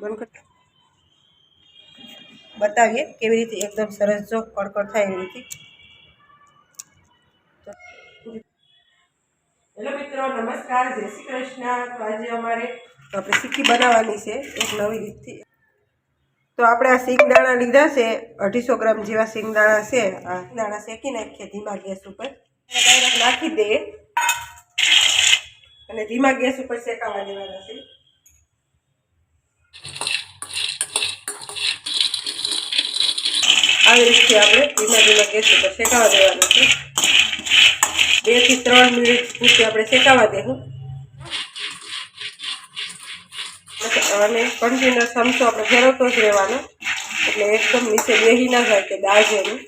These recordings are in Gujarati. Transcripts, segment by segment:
બંધ કર બતાવીએ કેવી રીતે એકદમ સરસ જો કડકડ થાય એવી રીતે. હેલો મિત્રો નમસ્કાર જય શ્રી કૃષ્ણ. તો આજે અમારે આપણે સિક્કી બનાવવાની છે એક નવી રીતથી. તો આપણે આ સિંગદાણા લીધા છે અઢીસો ગ્રામ જેવા સિંગદાણા છે. આ દાણા શેકી નાખીએ ધીમા ગેસ ઉપર. ડાયરેક્ટ નાખી દઈએ અને ધીમા ગેસ ઉપર શેકાવા દેવાના છે. આવી રીતે આપણે ધીમા ધીમા ગેસ ઉપર શેકાવા દેવાના છે. બેથી ત્રણ મિનિટ સુધી આપણે શેકાવા દેવું. અને કન્ટિન્યુ ચમચો આપણે ફેરવતો જ રહેવાનો. એટલે એકદમ નીચે બેહી ના જાય કે દાજેનું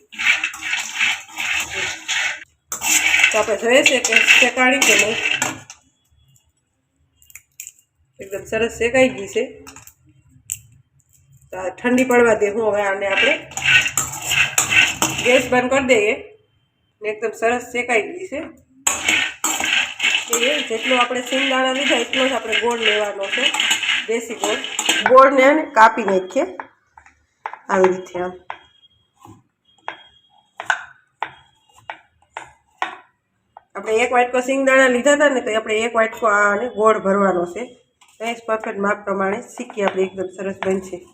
તો આપણે જોઈએ છે કે શેકાડી કે નહીં? એકદમ સરસ શેકાઈ ગઈ છે. ઠંડી પડવા દે હું હવે આને આપણે. ગેસ બંધ કરી દઈએ. ને એકદમ સરસ શેકાઈ ગઈ છે. એ જેટલો આપણે સિંગદાણા લીધા એટલો જ આપણે ગોળ લેવાનો છે. દેશી ગોળ. ગોળને કાપી નાખીએ. આવી રીતે આમ. આપણે એક વાટકો સિંગદાણા લીધા હતા ને તો આપણે એક વાટકો આને ગોળ ભરવાનો છે. એ જ પરફેક્ટ માપ પ્રમાણે શીખી આપણે, એકદમ સરસ બનશે.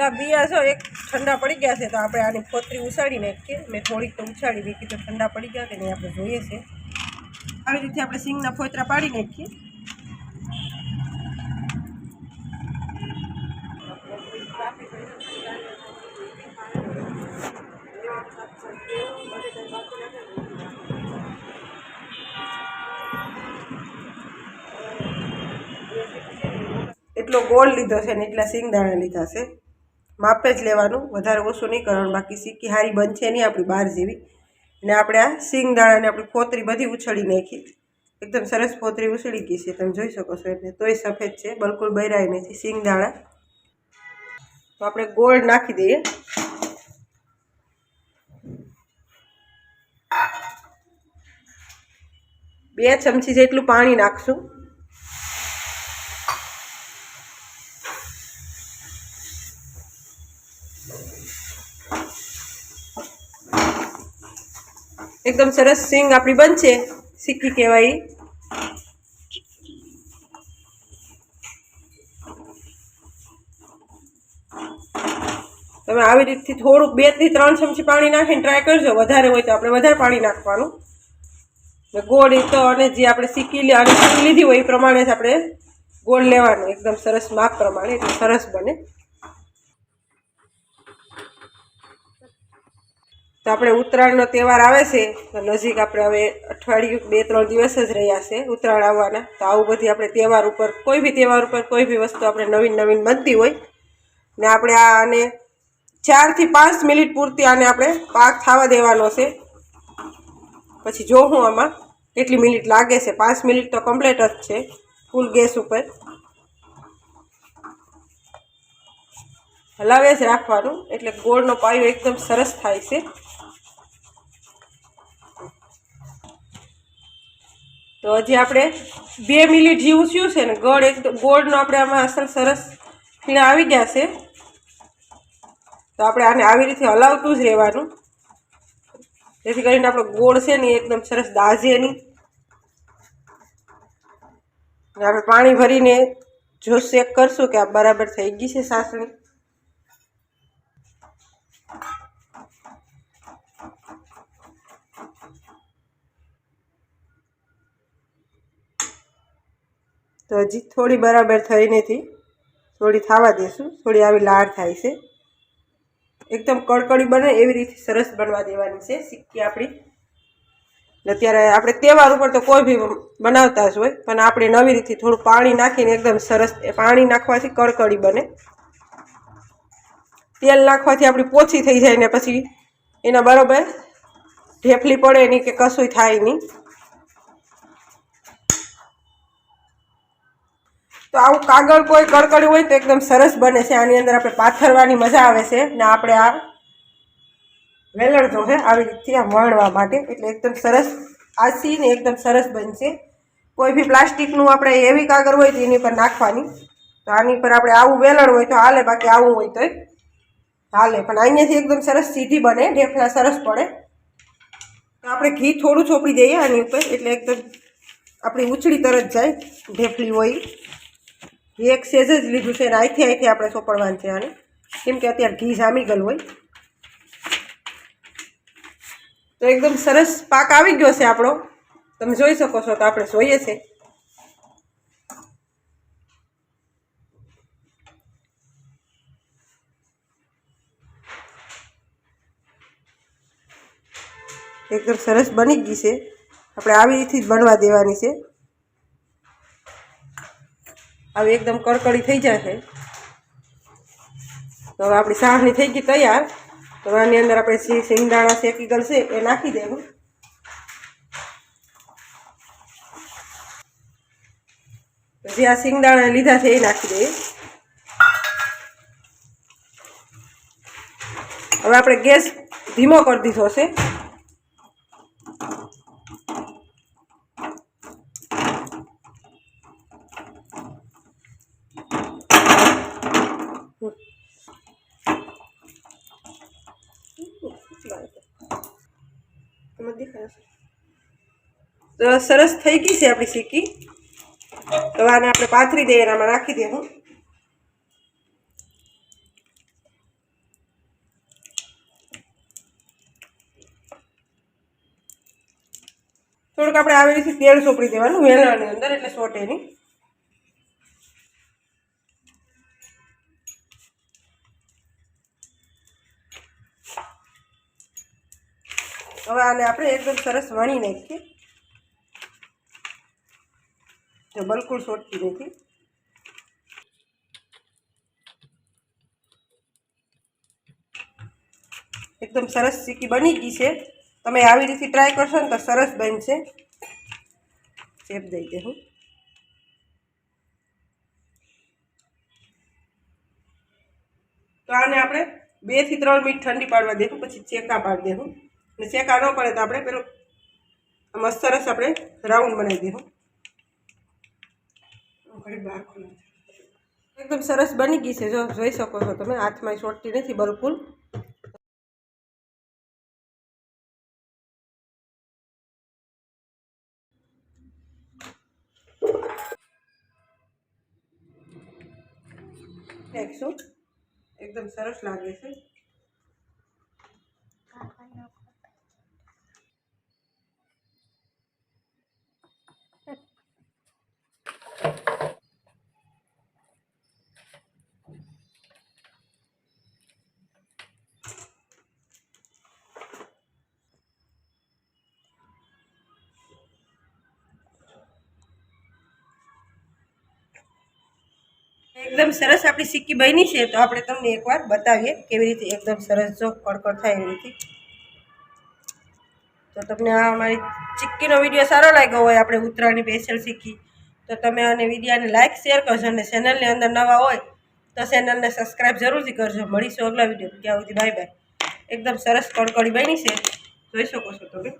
તો આ બિયા છો એક ઠંડા પડી ગયા છે, તો આપણે આની ફોતરી ઉછાળી નાખીએ મેં થોડીક તો ઉછાળી દીધી તો ઠંડા પડી ગયા કે નહીં આપણે જોઈએ છે. આવી રીતે આપણે સિંગના ફોતરા પાડી નાખીએ. એટલો ગોળ લીધો છે ને, એટલા સિંગદાણા લીધા છે. માપે જ લેવાનું, વધારે ઓછું નહીં કરવાનું, બાકી સિક્કી હારી બનશે નહીં આપણી બહાર જેવી. અને આપણે આ સિંગ દાણાને આપણી ફોતરી બધી ઉછળી નાખી. એકદમ સરસ ફોતરી ઉછળી ગઈ છે, તમે જોઈ શકો છો એટલે તોય સફેદ છે, બિલકુલ બૈરાય નથી સિંગદાણા તો આપણે ગોળ નાખી દઈએ. બે ચમચી જેટલું પાણી નાખશું. એકદમ સરસ સિંગ આપણી બનશે, સિક્કી કહેવાય. તમે આવી રીતથી થોડુંક બેથી ત્રણ ચમચી પાણી નાખીને ટ્રાય કરજો, વધારે હોય તો આપણે વધારે પાણી નાખવાનું. ગોળ એ તો અને જે આપણે લે અને લીધી હોય એ પ્રમાણે જ આપણે ગોળ લેવાનું. એકદમ સરસ માપ પ્રમાણે, એટલે સરસ બને. તો આપણે ઉત્તરાયણનો તહેવાર આવે છે, તો નજીક આપણે હવે અઠવાડિયું બે ત્રણ દિવસ જ રહ્યા છે ઉત્તરાયણ આવવાના. તો આવું બધી આપણે તહેવાર ઉપર, કોઈ બી તહેવાર ઉપર કોઈ બી વસ્તુ આપણે નવીન નવીન બનતી હોય, ને આપણે આને ચારથી પાંચ મિનિટ પૂરતી આને આપણે પાક થવા દેવાનો છે. પછી જોઉં આમાં કેટલી મિનિટ લાગે છે, પાંચ મિનિટ તો કમ્પ્લીટ જ છે ફૂલ ગેસ ઉપર. હલાવે જ રાખવાનું, એટલે ગોળનો પાયો એકદમ સરસ થાય છે. તો હજી આપણે બે મિનિટ જેવું થયું છે ને ગોળ એકદમ ગોળનો આપણે આમાં અસલ સરસ ખીણા આવી ગયા છે. તો આપણે આને આવી રીતે હલાવતું જ રહેવાનું. જેથી કરીને આપણો ગોળ છે ને એકદમ સરસ દાઝે આપણે પાણી ભરીને જો ચેક કરશું કે આ બરાબર થઈ ગઈ છે સાસણી. તો હજી થોડી બરાબર થઈ નથી. થોડી થવા દેશું. થોડી આવી લાળ થાય છે. એકદમ કડકડી બને એવી રીતે સરસ બનવા દેવાની છે સિક્કી આપણી. અત્યારે આપણે તહેવાર ઉપર તો કોઈ બી બનાવતા જ હોય, પણ આપણે નવી રીતે થોડું પાણી નાખીને એકદમ સરસ પાણી નાખવાથી કડકડી બને. તેલ નાખવાથી આપણી પોછી થઈ જાય ને પછી એના બરાબર ઢેફલી પડે નહીં કે કશું થાય નહીં. તો આવું કાગળ કોઈ કડકડ્યું હોય તો એકદમ સરસ બને છે. આની અંદર આપણે પાથરવાની મજા આવે છે ને આપણે આ વેલણ જોશે આવી રીતથી આ વણવા માટે. એટલે એકદમ સરસ આસી ને એકદમ સરસ બનશે. કોઈ બી પ્લાસ્ટિકનું આપણે એવી કાગળ હોય તો એની પર નાખવાની. તો આની પર આપણે આવું વેલણ હોય તો હાલે, બાકી આવું હોય તો હાલે. પણ અહીંયાથી એકદમ સરસ સીધી બને ઢેફલા સરસ પડે. તો આપણે ઘી થોડું ચોપડી દઈએ આની ઉપર. એટલે એકદમ આપણી ઉછળી તરત જાય ઢેફલી હોય. એક સેજ જ લીધું છે અને અહીંથી અહીંથી આપણે સોપડવાનું છે આને. કેમ કે અત્યારે ઘી જામી ગયેલું હોય. તો એકદમ સરસ પાક આવી ગયો છે આપણો. તમે જોઈ શકો છો તો આપણે જોઈએ છે. એકદમ સરસ બની ગઈ છે. આપણે આવી રીતે જ બનવા દેવાની છે. આવી એકદમ કડકડી થઈ જશે. તો હવે આપણી સાહણી થઈ ગઈ તૈયાર. તો આની અંદર આપણે સિંગદાણા શેકી ગલશે એ નાખી દેવું. જે આ સિંગદાણા લીધા છે એ નાખી દઈએ. હવે આપણે ગેસ ધીમો કરી દીધો છે. તો સરસ થઈ ગઈ છે આપણી સિક્કી તો આને આપણે પાથરી દઈએ અને આમાં નાખી દેવું થોડુંક આપણે આવી રીતે તેલ ચોપડી દેવાનું વેલણાની અંદર એટલે સોટે હવે આને આપણે એકદમ સરસ વણી નાખીએ. જો બિલકુલ સોટતી નથી. એકદમ સરસ ચીકી બની ગઈ છે. તમે આવી રીતે ટ્રાય કરશો ને તો સરસ બનશે. ચેપ દઈ દે હું. તો આને આપણે બેથી ત્રણ મિનિટ ઠંડી પાડવા દેવું પછી ચેકા પાડી દેવું અને શેકા ન પડે તો આપણે પેલું મસ્ત સરસ આપણે રાઉન્ડ બનાવી ઘડી એકદમ સરસ બની ગઈ છે, જો જોઈ શકો છો તમે, હાથમાં ચોટતી નથી બિલકુલ એકદમ સરસ લાગે છે. એકદમ સરસ આપણી સિક્કી બની છે, તો આપણે તમને એકવાર બતાવીએ કેવી રીતે એકદમ સરસ જો કડકડ થાય એવી રીતે. તો તમને આ અમારી ચિક્કીનો વીડિયો સારો લાગ્યો હોય, આપણે ઉત્તરાયણની સ્પેશિયલ સિક્કી, તો તમે આને વિડીયાને લાઇક શેર કરજો અને ચેનલની અંદર નવા હોય, તો ચેનલને સબસ્ક્રાઈબ જરૂરથી કરજો. મળીશું અગલા વીડિયો. ત્યાં સુધી બાય બાય એકદમ સરસ કડકડી બની છે. જોઈ શકો છો તમે.